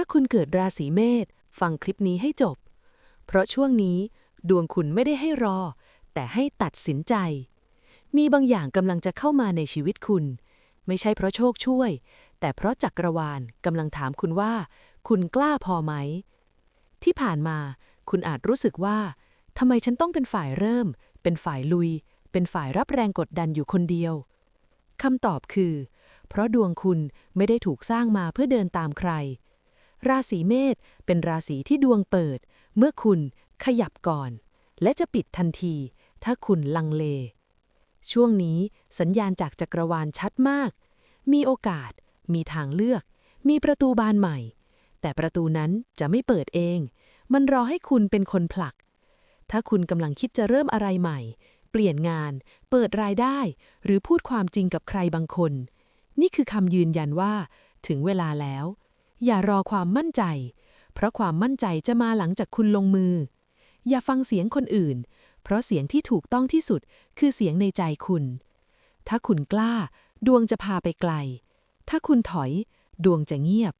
าคุณเกิดราศีเมษฟังคลิปนี้ให้จบ เพราะช่วงนี้ดวงคุณไม่ได้ให้รอ แต่ให้ตัดสินใจ มีบางอย่างกำลังจะเข้ามาในชีวิตคุณ ไม่ใช่เพราะโชคช่วย แต่เพราะจักรวาลกำลังถามคุณว่า คุณกล้าพอไหม ที่ผ่านมาคุณอาจรู้สึกว่าทำไมฉันต้องเป็นฝ่ายเริ่ม เป็นฝ่ายลุย เป็นฝ่ายรับแรงกดดันอยู่คนเดียวคำตอบคือ เพราะดวงคุณไม่ได้ถูกสร้างมาเพื่อเดินตามใคร ราศีเมษเป็นราศีที่ดวงเปิด เมื่อคุณขยับก่อน และจะปิดทันที ถ้าคุณลังเล ช่วงนี้สัญญาณจากจักรวาลชัดมาก มีโอกาส มีทางเลือก มีประตูบานใหม่ แต่ประตูนั้นจะไม่เปิดเอง มันรอให้คุณเป็นคนผลัก ถ้าคุณกำลังคิดจะเริ่มอะไรใหม่ เปลี่ยนงาน เปิดรายได้ หรือพูดความจริงกับใครบางคน นี่คือคำยืนยันว่า ถึงเวลาแล้ว อย่ารอความมั่นใจ เพราะความมั่นใจจะมาหลังจากคุณลงมือ อย่าฟังเสียงคนอื่น เพราะเสียงที่ถูกต้องที่สุดคือเสียงในใจคุณ ถ้าคุณกล้า ดวงจะพาไปไกล ถ้าคุณถอย ดวงจะเงียบ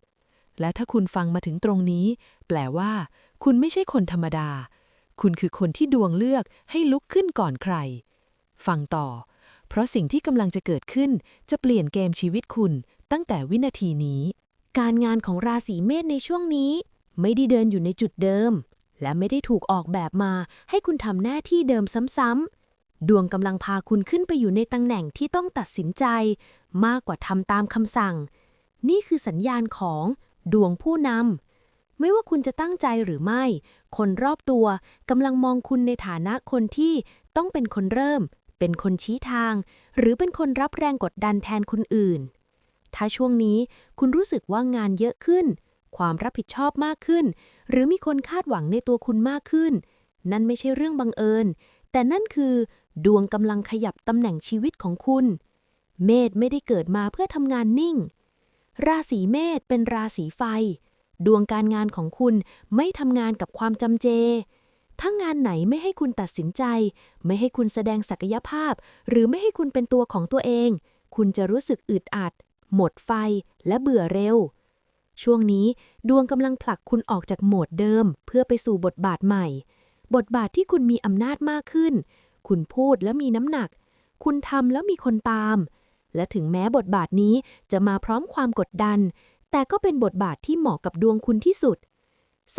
และถ้าคุณฟังมาถึงตรงนี้ แปลว่า คุณไม่ใช่คนธรรมดา คุณคือคนที่ดวงเลือกให้ลุกขึ้นก่อนใคร ฟังต่อ เพราะสิ่งที่กำลังจะเกิดขึ้นจะเปลี่ยนเกมชีวิตคุณตั้งแต่วินาทีนี้ การงานของราศีเมษในช่วงนี้ ไม่ได้เดินอยู่ในจุดเดิม และไม่ได้ถูกออกแบบมา ให้คุณทำหน้าที่เดิมซ้ำๆดวงกำลังพาคุณขึ้นไปอยู่ในตำแหน่งที่ต้องตัดสินใจ มากกว่าทำตามคำสั่ง นี่คือสัญญาณของดวงผู้นำไม่ว่าคุณจะตั้งใจหรือไม่ คนรอบตัวกำลังมองคุณในฐานะคนที่ต้องเป็นคนเริ่ม เป็นคนชี้ทาง หรือเป็นคนรับแรงกดดันแทนคนอื่น ถ้าช่วงนี้คุณรู้สึกว่างานเยอะขึ้น ความรับผิดชอบมากขึ้น หรือมีคนคาดหวังในตัวคุณมากขึ้น นั่นไม่ใช่เรื่องบังเอิญ แต่นั่นคือ ดวงกำลังขยับตำแหน่งชีวิตของคุณ เมษไม่ได้เกิดมาเพื่อทำงานนิ่ง ราศีเมษเป็นราศีไฟ ดวงการงานของคุณไม่ทำงานกับความจำเจถ้างานไหนไม่ให้คุณตัดสินใจ ไม่ให้คุณแสดงศักยภาพ หรือไม่ให้คุณเป็นตัวของตัวเอง คุณจะรู้สึกอึดอัด หมดไฟ และเบื่อเร็ว ช่วงนี้ดวงกำลังผลักคุณออกจากโหมดเดิม เพื่อไปสู่บทบาทใหม่ บทบาทที่คุณมีอำนาจมากขึ้น คุณพูดแล้วมีน้ำหนัก คุณทำแล้วมีคนตาม และถึงแม้บทบาทนี้จะมาพร้อมความกดดัน แต่ก็เป็นบทบาทที่เหมาะกับดวงคุณที่สุด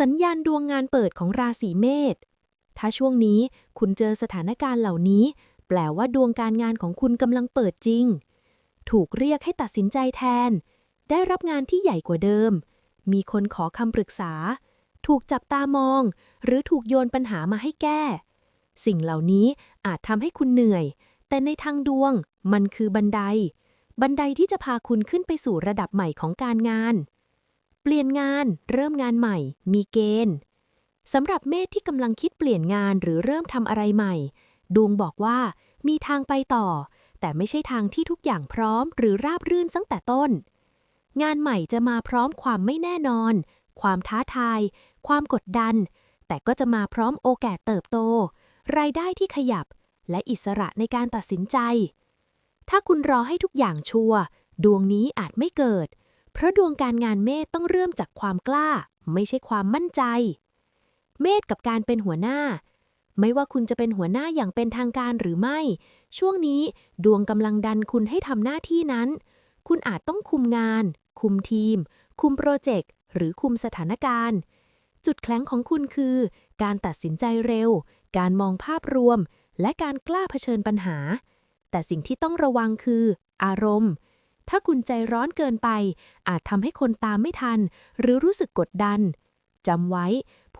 สัญญาณดวงงานเปิดของราศีเมษถ้าช่วงนี้คุณเจอสถานการณ์เหล่านี้ แปลว่าดวงการงานของคุณกำลังเปิดจริง ถูกเรียกให้ตัดสินใจแทน ได้รับงานที่ใหญ่กว่าเดิม มีคนขอคำปรึกษา ถูกจับตามอง หรือถูกโยนปัญหามาให้แก้ สิ่งเหล่านี้อาจทำให้คุณเหนื่อย แต่ในทางดวงมันคือบันได บันไดที่จะพาคุณขึ้นไปสู่ระดับใหม่ของการงาน เปลี่ยนงาน เริ่มงานใหม่ มีเกณฑ์สำหรับเมษที่กำลังคิดเปลี่ยนงานหรือเริ่มทำอะไรใหม่ ดวงบอกว่ามีทางไปต่อ แต่ไม่ใช่ทางที่ทุกอย่างพร้อมหรือราบรื่นตั้งแต่ต้น งานใหม่จะมาพร้อมความไม่แน่นอน ความท้าทาย ความกดดัน แต่ก็จะมาพร้อมโอกาสเติบโต รายได้ที่ขยับ และอิสระในการตัดสินใจ ถ้าคุณรอให้ทุกอย่างชัวร์ดวงนี้อาจไม่เกิด เพราะดวงการงานเมษต้องเริ่มจากความกล้า ไม่ใช่ความมั่นใจ เมษกับการเป็นหัวหน้า ไม่ว่าคุณจะเป็นหัวหน้าอย่างเป็นทางการหรือไม่ ช่วงนี้ดวงกำลังดันคุณให้ทำหน้าที่นั้น คุณอาจต้องคุมงาน คุมทีม คุมโปรเจกต์ หรือคุมสถานการณ์ จุดแข็งของคุณคือ การตัดสินใจเร็ว การมองภาพรวม และการกล้าเผชิญปัญหา แต่สิ่งที่ต้องระวังคือ อารมณ์ ถ้าคุณใจร้อนเกินไป อาจทำให้คนตามไม่ทัน หรือรู้สึกกดดันจำไว้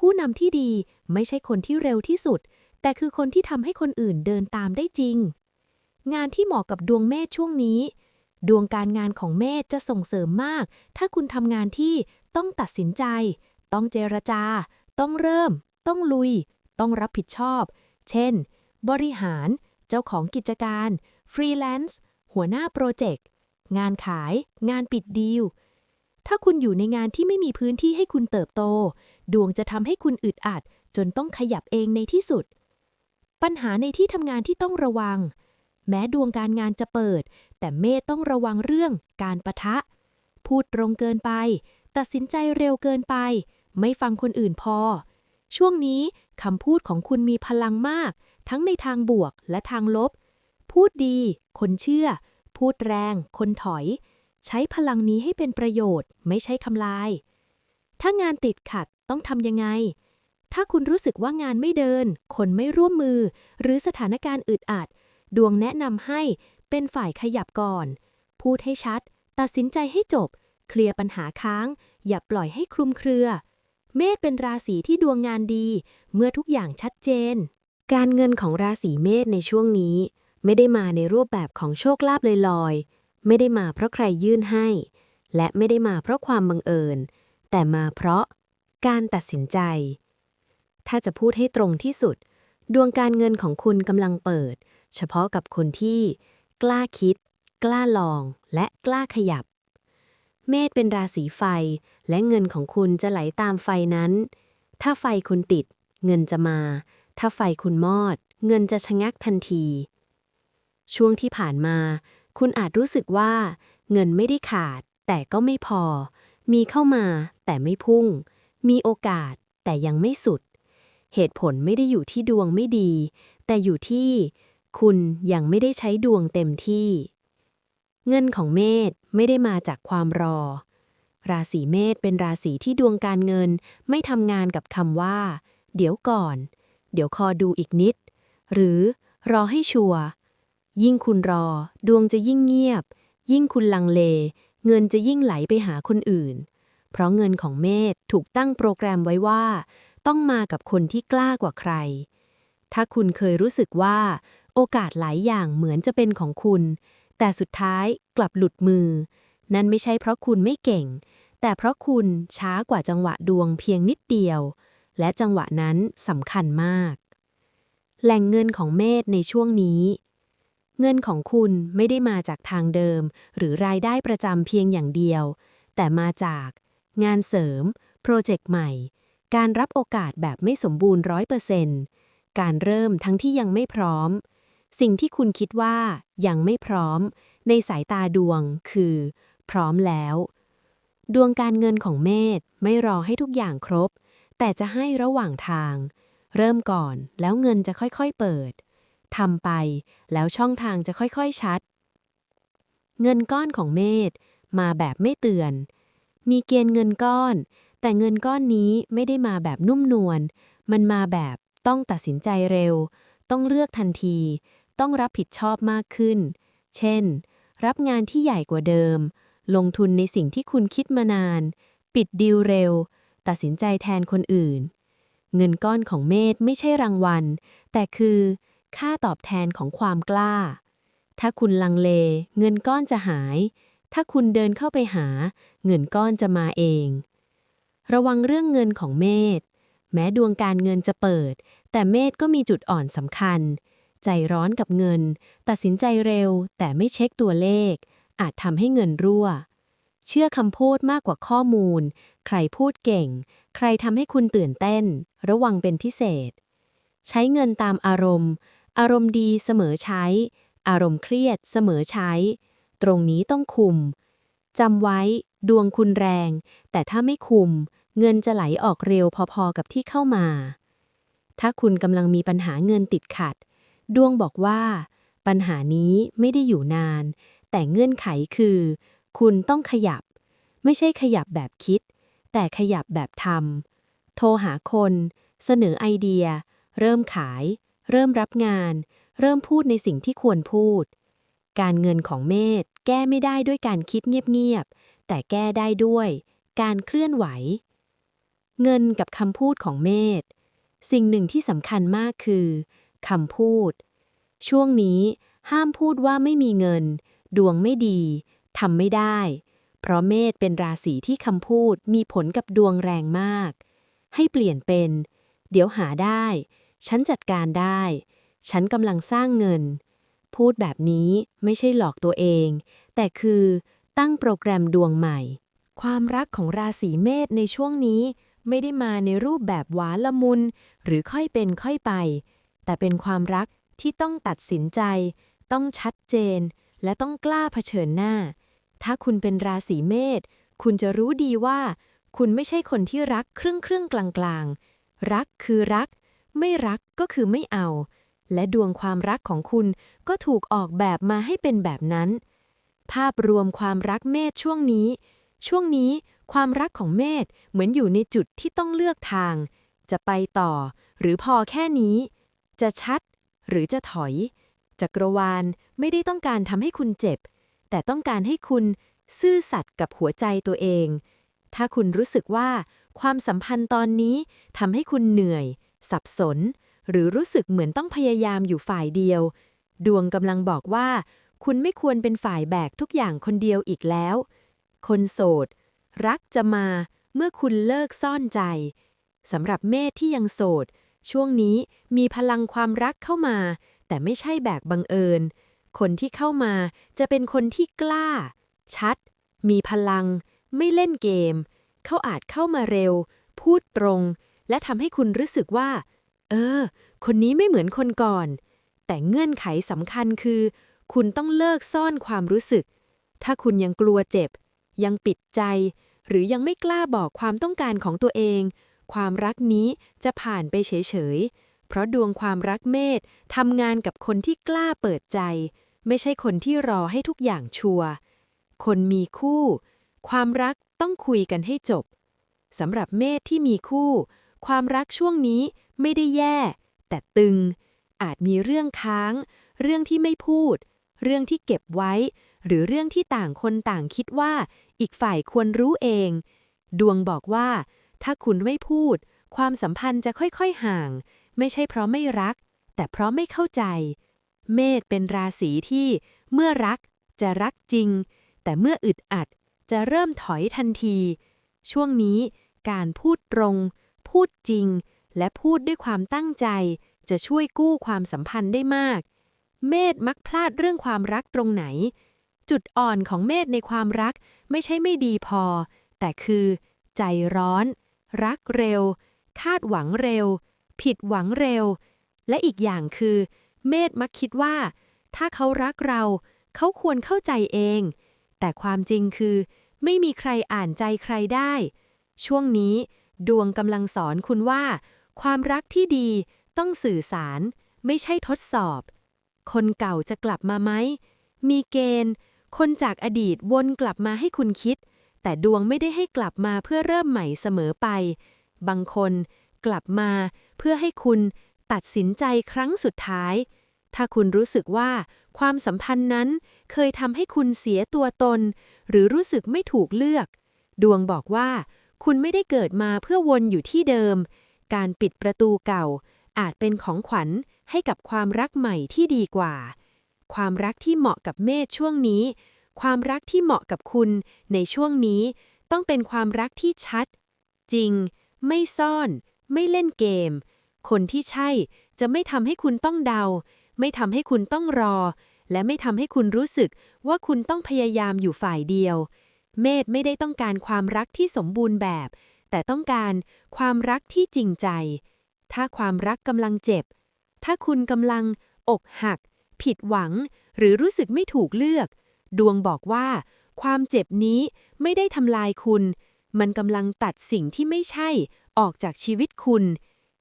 ผู้นำที่ดีไม่ใช่คนที่เร็วที่สุด แต่คือคนที่ทำให้คนอื่นเดินตามได้จริง งานที่เหมาะกับดวงเมษช่วงนี้ ดวงการงานของเมษจะส่งเสริมมาก ถ้าคุณทำงานที่ต้องตัดสินใจ ต้องเจรจา ต้องเริ่ม ต้องลุย ต้องรับผิดชอบ เช่น บริหาร เจ้าของกิจการ ฟรีแลนซ์ หัวหน้าโปรเจกต์ งานขาย งานปิดดีล ถ้าคุณอยู่ในงานที่ไม่มีพื้นที่ให้คุณเติบโต ดวงจะทำให้คุณอึดอัด จนต้องขยับเองในที่สุด ปัญหาในที่ทำงานที่ต้องระวัง แม้ดวงการงานจะเปิด แต่เมษต้องระวังเรื่องการปะทะ พูดตรงเกินไป ตัดสินใจเร็วเกินไป ไม่ฟังคนอื่นพอ ช่วงนี้คำพูดของคุณมีพลังมาก ทั้งในทางบวกและทางลบ พูดดี คนเชื่อ พูดแรง คนถอย ใช้พลังนี้ให้เป็นประโยชน์ ไม่ใช่ทำลาย ถ้างานติดขัดต้องทำยังไง ถ้าคุณรู้สึกว่างานไม่เดิน คนไม่ร่วมมือ หรือสถานการณ์อึดอัด ดวงแนะนำให้เป็นฝ่ายขยับก่อน พูดให้ชัด ตัดสินใจให้จบ เคลียร์ปัญหาค้าง อย่าปล่อยให้คลุมเครือ เมษเป็นราศีที่ดวงงานดี เมื่อทุกอย่างชัดเจน การเงินของราศีเมษในช่วงนี้ ไม่ได้มาในรูปแบบของโชคลาภลอยๆ ไม่ได้มาเพราะใครยื่นให้ และไม่ได้มาเพราะความบังเอิญ แต่มาเพราะการตัดสินใจ ถ้าจะพูดให้ตรงที่สุด ดวงการเงินของคุณกำลังเปิด เฉพาะกับคนที่ กล้าคิด กล้าลอง และกล้าขยับ เมษเป็นราศีไฟ และเงินของคุณจะไหลตามไฟนั้น ถ้าไฟคุณติด เงินจะมา ถ้าไฟคุณมอด เงินจะชะงักทันที ช่วงที่ผ่านมา คุณอาจรู้สึกว่า เงินไม่ได้ขาด แต่ก็ไม่พอ มีเข้ามาแต่ไม่พุ่ง มีโอกาสแต่ยังไม่สุด เหตุผลไม่ได้อยู่ที่ดวงไม่ดี แต่อยู่ที่ คุณยังไม่ได้ใช้ดวงเต็มที่ เงินของเมษไม่ได้มาจากความรอ ราศีเมษเป็นราศีที่ดวงการเงินไม่ทำงานกับคำว่า เดี๋ยวก่อน เดี๋ยวคอดูอีกนิด หรือรอให้ชัวร์ ยิ่งคุณรอ ดวงจะยิ่งเงียบ ยิ่งคุณลังเล เงินจะยิ่งไหลไปหาคนอื่น เพราะเงินของเมษถูกตั้งโปรแกรมไว้ว่า ต้องมากับคนที่กล้ากว่าใคร ถ้าคุณเคยรู้สึกว่า โอกาสหลายอย่างเหมือนจะเป็นของคุณ แต่สุดท้ายกลับหลุดมือ นั่นไม่ใช่เพราะคุณไม่เก่ง แต่เพราะคุณช้ากว่าจังหวะดวงเพียงนิดเดียว และจังหวะนั้นสำคัญมาก แหล่งเงินของเมษในช่วงนี้ เงินของคุณไม่ได้มาจากทางเดิม หรือรายได้ประจำเพียงอย่างเดียว แต่มาจาก งานเสริม โปรเจกต์ใหม่ การรับโอกาสแบบไม่สมบูรณ์ร้อยเปอร์เซนต์การเริ่มทั้งที่ยังไม่พร้อม สิ่งที่คุณคิดว่ายังไม่พร้อม ในสายตาดวงคือ พร้อมแล้ว ดวงการเงินของเมษไม่รอให้ทุกอย่างครบ แต่จะให้ระหว่างทาง เริ่มก่อนแล้วเงินจะค่อยๆเปิด ทำไป แล้วช่องทางจะค่อยๆชัด เงินก้อนของเมษมาแบบไม่เตือน มีเกณฑ์เงินก้อน แต่เงินก้อนนี้ไม่ได้มาแบบนุ่มนวล มันมาแบบต้องตัดสินใจเร็ว ต้องเลือกทันที ต้องรับผิดชอบมากขึ้น เช่น รับงานที่ใหญ่กว่าเดิม ลงทุนในสิ่งที่คุณคิดมานาน ปิดดีลเร็ว ตัดสินใจแทนคนอื่น เงินก้อนของเมธไม่ใช่รางวัล แต่คือ ค่าตอบแทนของความกล้า ถ้าคุณลังเล เงินก้อนจะหาย ถ้าคุณเดินเข้าไปหา เงินก้อนจะมาเอง ระวังเรื่องเงินของเมธแม้ดวงการเงินจะเปิด แต่เมธก็มีจุดอ่อนสำคัญ ใจร้อนกับเงิน ตัดสินใจเร็ว แต่ไม่เช็คตัวเลข อาจทำให้เงินรั่ว เชื่อคำพูดมากกว่าข้อมูล ใครพูดเก่ง ใครทำให้คุณตื่นเต้น ระวังเป็นพิเศษ ใช้เงินตามอารมณ์ อารมณ์ดีเสมอใช้ อารมณ์เครียดเสมอใช้ ตรงนี้ต้องคุมจำไว้ ดวงคุณแรง แต่ถ้าไม่คุม เงินจะไหลออกเร็วพอๆกับที่เข้ามา ถ้าคุณกำลังมีปัญหาเงินติดขัด ดวงบอกว่า ปัญหานี้ไม่ได้อยู่นาน แต่เงื่อนไขคือ คุณต้องขยับ ไม่ใช่ขยับแบบคิด แต่ขยับแบบทำโทรหาคน เสนอไอเดีย เริ่มขาย เริ่มรับงาน เริ่มพูดในสิ่งที่ควรพูด การเงินของเมธแก้ไม่ได้ด้วยการคิดเงียบๆ แต่แก้ได้ด้วย การเคลื่อนไหว เงินกับคำพูดของเมธสิ่งหนึ่งที่สำคัญมากคือคำพูด ช่วงนี้ห้ามพูดว่าไม่มีเงิน ดวงไม่ดีทำไม่ได้ เพราะเมษเป็นราศีที่คำพูดมีผลกับดวงแรงมาก ให้เปลี่ยนเป็น เดี๋ยวหาได้ ฉันจัดการได้ ฉันกำลังสร้างเงิน พูดแบบนี้ไม่ใช่หลอกตัวเอง แต่คือตั้งโปรแกรมดวงใหม่ ความรักของราศีเมษในช่วงนี้ไม่ได้มาในรูปแบบหวานละมุน หรือค่อยเป็นค่อยไป แต่เป็นความรักที่ต้องตัดสินใจ ต้องชัดเจน และต้องกล้าเผชิญหน้า ถ้าคุณเป็นราศีเมษคุณจะรู้ดีว่า คุณไม่ใช่คนที่รักครึ่งครึ่งกลางกลางๆรักคือรัก ไม่รักก็คือไม่เอา และดวงความรักของคุณก็ถูกออกแบบมาให้เป็นแบบนั้น ภาพรวมความรักเมธช่วงนี้ ช่วงนี้ความรักของเมธเหมือนอยู่ในจุดที่ต้องเลือกทาง จะไปต่อ หรือพอแค่นี้ จะชัด หรือจะถอย จักรวาลไม่ได้ต้องการทำให้คุณเจ็บ แต่ต้องการให้คุณซื่อสัตย์กับหัวใจตัวเอง ถ้าคุณรู้สึกว่าความสัมพันธ์ตอนนี้ทำให้คุณเหนื่อย สับสน หรือรู้สึกเหมือนต้องพยายามอยู่ฝ่ายเดียว ดวงกำลังบอกว่า คุณไม่ควรเป็นฝ่ายแบกทุกอย่างคนเดียวอีกแล้ว คนโสด รักจะมาเมื่อคุณเลิกซ่อนใจสำหรับเมธที่ยังโสด ช่วงนี้มีพลังความรักเข้ามา แต่ไม่ใช่แบกบังเอิญ คนที่เข้ามาจะเป็นคนที่กล้า ชัด มีพลัง ไม่เล่นเกม เขาอาจเข้ามาเร็ว พูดตรง และทำให้คุณรู้สึกว่า เออ คนนี้ไม่เหมือนคนก่อน แต่เงื่อนไขสำคัญคือ คุณต้องเลิกซ่อนความรู้สึก ถ้าคุณยังกลัวเจ็บ ยังปิดใจ หรือยังไม่กล้าบอกความต้องการของตัวเอง ความรักนี้จะผ่านไปเฉยๆ เพราะดวงความรักเมธทำงานกับคนที่กล้าเปิดใจ ไม่ใช่คนที่รอให้ทุกอย่างชัวร์คนมีคู่ ความรักต้องคุยกันให้จบสำหรับเมธที่มีคู่ ความรักช่วงนี้ไม่ได้แย่ แต่ตึง อาจมีเรื่องค้าง เรื่องที่ไม่พูด เรื่องที่เก็บไว้ หรือเรื่องที่ต่างคนต่างคิดว่า อีกฝ่ายควรรู้เอง ดวงบอกว่า ถ้าคุณไม่พูด ความสัมพันธ์จะค่อยๆห่าง ไม่ใช่เพราะไม่รัก แต่เพราะไม่เข้าใจ เมษเป็นราศีที่ เมื่อรักจะรักจริง แต่เมื่ออึดอัดจะเริ่มถอยทันที ช่วงนี้การพูดตรง พูดจริง และพูดด้วยความตั้งใจ จะช่วยกู้ความสัมพันธ์ได้มาก เมษมักพลาดเรื่องความรักตรงไหน จุดอ่อนของเมษในความรักไม่ใช่ไม่ดีพอ แต่คือ ใจร้อน รักเร็ว คาดหวังเร็ว ผิดหวังเร็ว และอีกอย่างคือ เมษมักคิดว่า ถ้าเขารักเรา เขาควรเข้าใจเอง แต่ความจริงคือ ไม่มีใครอ่านใจใครได้ ช่วงนี้ ดวงกำลังสอนคุณว่า ความรักที่ดีต้องสื่อสาร ไม่ใช่ทดสอบ คนเก่าจะกลับมาไหม มีเกณฑ์ คนจากอดีตวนกลับมาให้คุณคิด แต่ดวงไม่ได้ให้กลับมาเพื่อเริ่มใหม่เสมอไป บางคนกลับมาเพื่อให้คุณตัดสินใจครั้งสุดท้าย ถ้าคุณรู้สึกว่าความสัมพันธ์นั้นเคยทำให้คุณเสียตัวตน หรือรู้สึกไม่ถูกเลือก ดวงบอกว่า คุณไม่ได้เกิดมาเพื่อวนอยู่ที่เดิม การปิดประตูเก่า อาจเป็นของขวัญให้กับความรักใหม่ที่ดีกว่า ความรักที่เหมาะกับเมธช่วงนี้ ความรักที่เหมาะกับคุณในช่วงนี้ ต้องเป็นความรักที่ชัด จริง ไม่ซ่อน ไม่เล่นเกม คนที่ใช่จะไม่ทำให้คุณต้องเดา ไม่ทำให้คุณต้องรอ และไม่ทำให้คุณรู้สึกว่าคุณต้องพยายามอยู่ฝ่ายเดียว เมธไม่ได้ต้องการความรักที่สมบูรณ์แบบ แต่ต้องการความรักที่จริงใจ ถ้าความรักกำลังเจ็บ ถ้าคุณกำลัง อกหัก ผิดหวัง หรือรู้สึกไม่ถูกเลือก ดวงบอกว่า ความเจ็บนี้ไม่ได้ทำลายคุณ มันกำลังตัดสิ่งที่ไม่ใช่ ออกจากชีวิตคุณ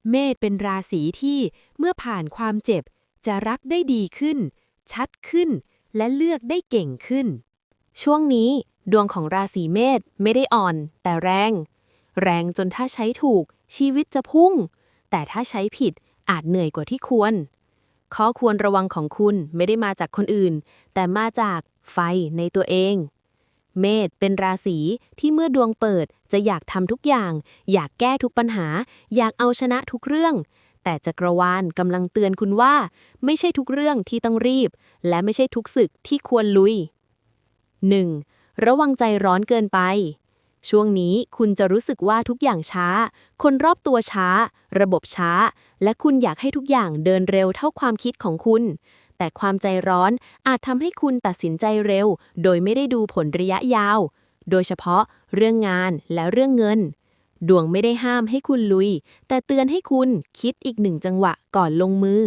เมษเป็นราศีที่เมื่อผ่านความเจ็บ จะรักได้ดีขึ้น ชัดขึ้น และเลือกได้เก่งขึ้น ช่วงนี้ ดวงของราศีเมษไม่ได้อ่อน แต่แรง แรงจนถ้าใช้ถูก ชีวิตจะพุ่ง แต่ถ้าใช้ผิดอาจเหนื่อยกว่าที่ควร ข้อควรระวังของคุณไม่ได้มาจากคนอื่น แต่มาจากไฟในตัวเอง เมษเป็นราศีที่เมื่อดวงเปิดจะอยากทำทุกอย่าง อยากแก้ทุกปัญหา อยากเอาชนะทุกเรื่อง แต่จักรวาลกำลังเตือนคุณว่า ไม่ใช่ทุกเรื่องที่ต้องรีบ และไม่ใช่ทุกศึกที่ควรลุย 1. ระวังใจร้อนเกินไป ช่วงนี้คุณจะรู้สึกว่าทุกอย่างช้า คนรอบตัวช้า ระบบช้า และคุณอยากให้ทุกอย่างเดินเร็วเท่าความคิดของคุณ แต่ความใจร้อนอาจทำให้คุณตัดสินใจเร็ว โดยไม่ได้ดูผลระยะยาว โดยเฉพาะเรื่องงานและเรื่องเงิน ดวงไม่ได้ห้ามให้คุณลุย แต่เตือนให้คุณคิดอีกหนึ่งจังหวะก่อนลงมือ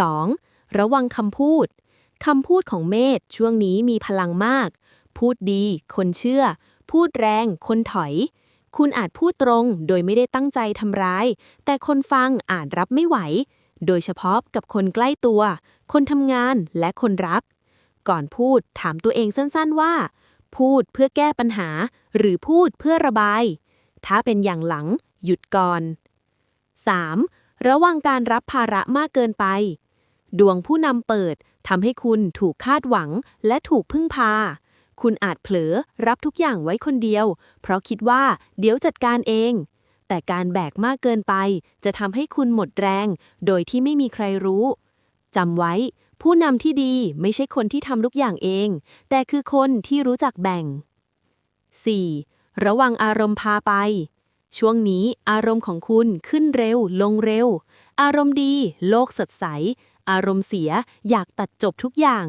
2. ระวังคำพูด คำพูดของเมธช่วงนี้มีพลังมาก พูดดี คนเชื่อ พูดแรง คนถอย คุณอาจพูดตรงโดยไม่ได้ตั้งใจทำร้าย แต่คนฟังอาจรับไม่ไหว โดยเฉพาะกับคนใกล้ตัว คนทำงานและคนรัก ก่อนพูดถามตัวเองสั้นๆว่า พูดเพื่อแก้ปัญหา หรือพูดเพื่อระบาย ถ้าเป็นอย่างหลัง หยุดก่อน 3. ระวังการรับภาระมากเกินไป ดวงผู้นำเปิดทำให้คุณถูกคาดหวังและถูกพึ่งพา คุณอาจเผลอรับทุกอย่างไว้คนเดียว เพราะคิดว่าเดี๋ยวจัดการเอง แต่การแบกมากเกินไป จะทำให้คุณหมดแรง โดยที่ไม่มีใครรู้จำไว้ ผู้นำที่ดีไม่ใช่คนที่ทำทุกอย่างเอง แต่คือคนที่รู้จักแบ่ง 4. ระวังอารมณ์พาไป ช่วงนี้อารมณ์ของคุณขึ้นเร็ว ลงเร็ว อารมณ์ดี โลกสดใส อารมณ์เสียอยากตัดจบทุกอย่าง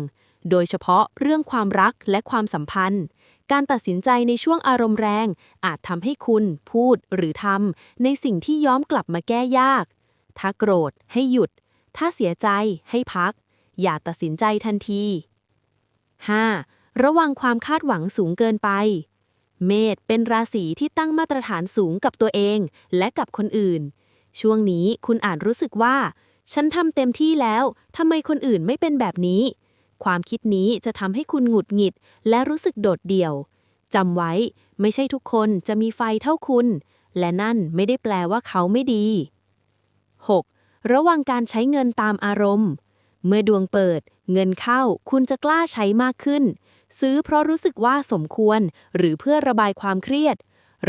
โดยเฉพาะเรื่องความรักและความสัมพันธ์ การตัดสินใจในช่วงอารมณ์แรง อาจทำให้คุณพูดหรือทำในสิ่งที่ย้อมกลับมาแก้ยาก ถ้าโกรธให้หยุด ถ้าเสียใจให้พัก อย่าตัดสินใจทันที 5. ระวังความคาดหวังสูงเกินไป เมษเป็นราศีที่ตั้งมาตรฐานสูงกับตัวเองและกับคนอื่น ช่วงนี้คุณอาจรู้สึกว่า ฉันทำเต็มที่แล้วทำไมคนอื่นไม่เป็นแบบนี้ ความคิดนี้จะทำให้คุณหงุดหงิด และรู้สึกโดดเดี่ยวจำไว้ ไม่ใช่ทุกคนจะมีไฟเท่าคุณ และนั่นไม่ได้แปลว่าเขาไม่ดี 6. ระวังการใช้เงินตามอารมณ์ เมื่อดวงเปิด เงินเข้า คุณจะกล้าใช้มากขึ้น ซื้อเพราะรู้สึกว่าสมควร หรือเพื่อระบายความเครียด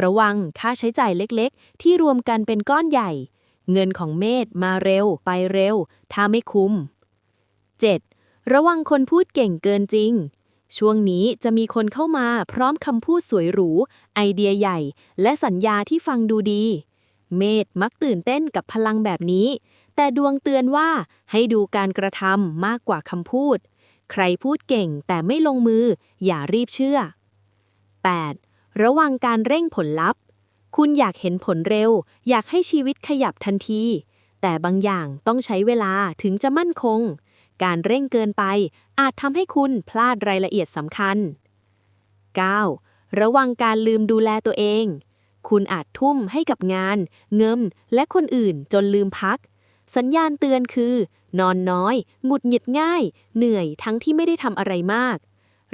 ระวังค่าใช้จ่ายเล็กๆ ที่รวมกันเป็นก้อนใหญ่ เงินของเมษมาเร็ว ไปเร็ว ถ้าไม่คุ้ม 7. ระวังคนพูดเก่งเกินจริง ช่วงนี้จะมีคนเข้ามาพร้อมคำพูดสวยหรู ไอเดียใหญ่ และสัญญาที่ฟังดูดี เมษมักตื่นเต้นกับพลังแบบนี้ แต่ดวงเตือนว่าให้ดูการกระทำมากกว่าคำพูด ใครพูดเก่งแต่ไม่ลงมือ อย่ารีบเชื่อ 8. ระวังการเร่งผลลัพธ์ คุณอยากเห็นผลเร็ว อยากให้ชีวิตขยับทันที แต่บางอย่างต้องใช้เวลาถึงจะมั่นคง การเร่งเกินไป อาจทำให้คุณพลาดรายละเอียดสำคัญ 9. ระวังการลืมดูแลตัวเอง คุณอาจทุ่มให้กับงาน เงิมและคนอื่นจนลืมพัก สัญญาณเตือนคือ นอนน้อย หงุดหงิดง่าย เหนื่อยทั้งที่ไม่ได้ทำอะไรมาก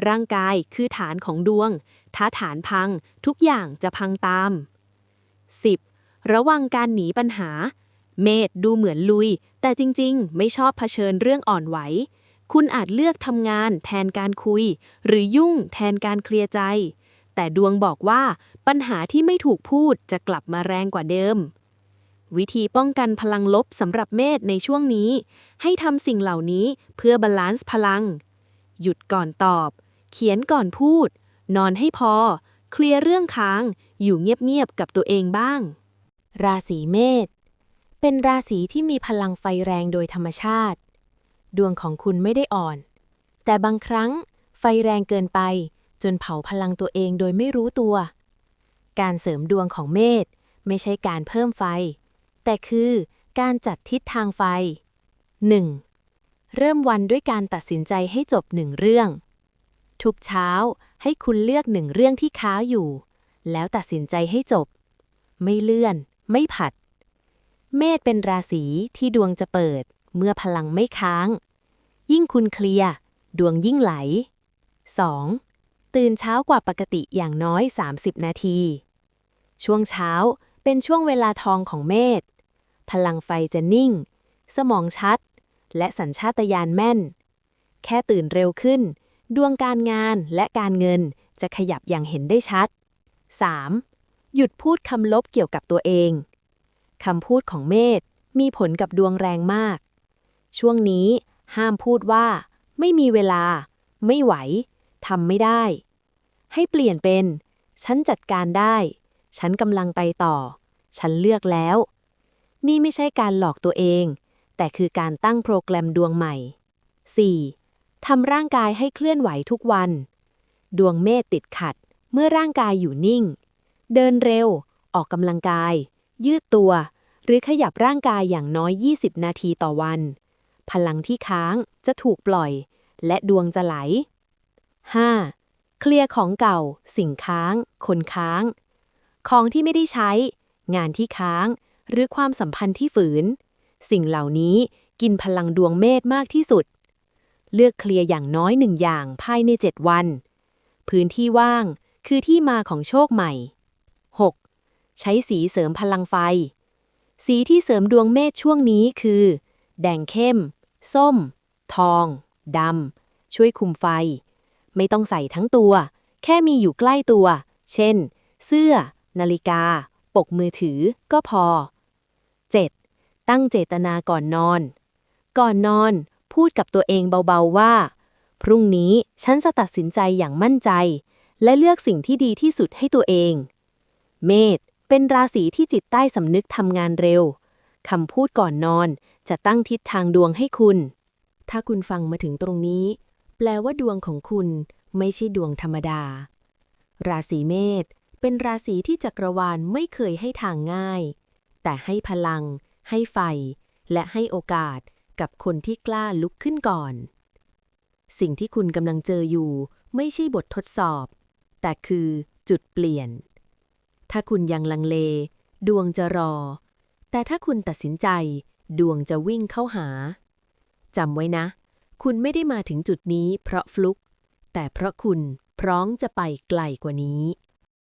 ร่างกายคือฐานของดวง ถ้าฐานพัง ทุกอย่างจะพังตาม 10. ระวังการหนีปัญหา เมษดูเหมือนลุย แต่จริงๆ ไม่ชอบเผชิญเรื่องอ่อนไหว คุณอาจเลือกทำงานแทนการคุย หรือยุ่งแทนการเคลียร์ใจ แต่ดวงบอกว่าปัญหาที่ไม่ถูกพูดจะกลับมาแรงกว่าเดิม วิธีป้องกันพลังลบสำหรับเมษในช่วงนี้ ให้ทำสิ่งเหล่านี้เพื่อบาลานซ์พลัง หยุดก่อนตอบ เขียนก่อนพูด นอนให้พอ เคลียร์เรื่องค้าง อยู่เงียบๆกับตัวเองบ้าง ราศีเมษ เป็นราศีที่มีพลังไฟแรงโดยธรรมชาติ ดวงของคุณไม่ได้อ่อน แต่บางครั้งไฟแรงเกินไป จนเผาพลังตัวเองโดยไม่รู้ตัว การเสริมดวงของเมษไม่ใช่การเพิ่มไฟ แต่คือการจัดทิศทางไฟ 1. เริ่มวันด้วยการตัดสินใจให้จบหนึ่งเรื่อง ทุกเช้าให้คุณเลือกหนึ่งเรื่องที่ค้าอยู่ แล้วตัดสินใจให้จบ ไม่เลื่อน ไม่ผัด เมษเป็นราศีที่ดวงจะเปิด เมื่อพลังไม่ค้าง ยิ่งคุณเคลียร์ดวงยิ่งไหล 2. ตื่นเช้ากว่าปกติอย่างน้อย 30 นาที ช่วงเช้าเป็นช่วงเวลาทองของเมษพลังไฟจะนิ่ง สมองชัด และสัญชาตญาณแม่น แค่ตื่นเร็วขึ้น ดวงการงานและการเงินจะขยับอย่างเห็นได้ชัด 3. หยุดพูดคำลบเกี่ยวกับตัวเอง คำพูดของเมธมีผลกับดวงแรงมาก ช่วงนี้ห้ามพูดว่า ไม่มีเวลา ไม่ไหวทำไม่ได้ ให้เปลี่ยนเป็น ฉันจัดการได้ ฉันกำลังไปต่อ ฉันเลือกแล้ว นี่ไม่ใช่การหลอกตัวเอง แต่คือการตั้งโปรแกรมดวงใหม่ 4. ทำร่างกายให้เคลื่อนไหวทุกวัน ดวงเมษติดขัด เมื่อร่างกายอยู่นิ่ง เดินเร็ว ออกกำลังกาย ยืดตัว หรือขยับร่างกายอย่างน้อย 20 นาทีต่อวัน พลังที่ค้างจะถูกปล่อย และดวงจะไหล 5. เคลียร์ของเก่า สิ่งค้าง คนค้าง ของที่ไม่ได้ใช้ งานที่ค้าง หรือความสัมพันธ์ที่ฝืน สิ่งเหล่านี้กินพลังดวงเมษมากที่สุด เลือกเคลียร์อย่างน้อยหนึ่งอย่างภายใน 7 วัน พื้นที่ว่างคือที่มาของโชคใหม่ ใช้สีเสริมพลังไฟ สีที่เสริมดวงเมษช่วงนี้คือ แดงเข้ม ส้ม ทอง ดำ ช่วยคุมไฟ ไม่ต้องใส่ทั้งตัว แค่มีอยู่ใกล้ตัว เช่น เสื้อ นาฬิกา ปกมือถือก็พอ 7. ตั้งเจตนาก่อนนอน ก่อนนอน พูดกับตัวเองเบาๆว่า พรุ่งนี้ฉันจะตัดสินใจอย่างมั่นใจ และเลือกสิ่งที่ดีที่สุดให้ตัวเอง เมษ เป็นราศีที่จิตใต้สำนึกทำงานเร็ว คำพูดก่อนนอนจะตั้งทิศทางดวงให้คุณ ถ้าคุณฟังมาถึงตรงนี้ แปลว่าดวงของคุณไม่ใช่ดวงธรรมดา ราศีเมษเป็นราศีที่จักรวาลไม่เคยให้ทางง่าย แต่ให้พลัง ให้ไฟ และให้โอกาสกับคนที่กล้าลุกขึ้นก่อน สิ่งที่คุณกำลังเจออยู่ ไม่ใช่บททดสอบ แต่คือจุดเปลี่ยน ถ้าคุณยังลังเล ดวงจะรอ แต่ถ้าคุณตัดสินใจ ดวงจะวิ่งเข้าหาจำไว้นะ คุณไม่ได้มาถึงจุดนี้เพราะฟลุก แต่เพราะคุณพร้อมจะไปไกลกว่านี้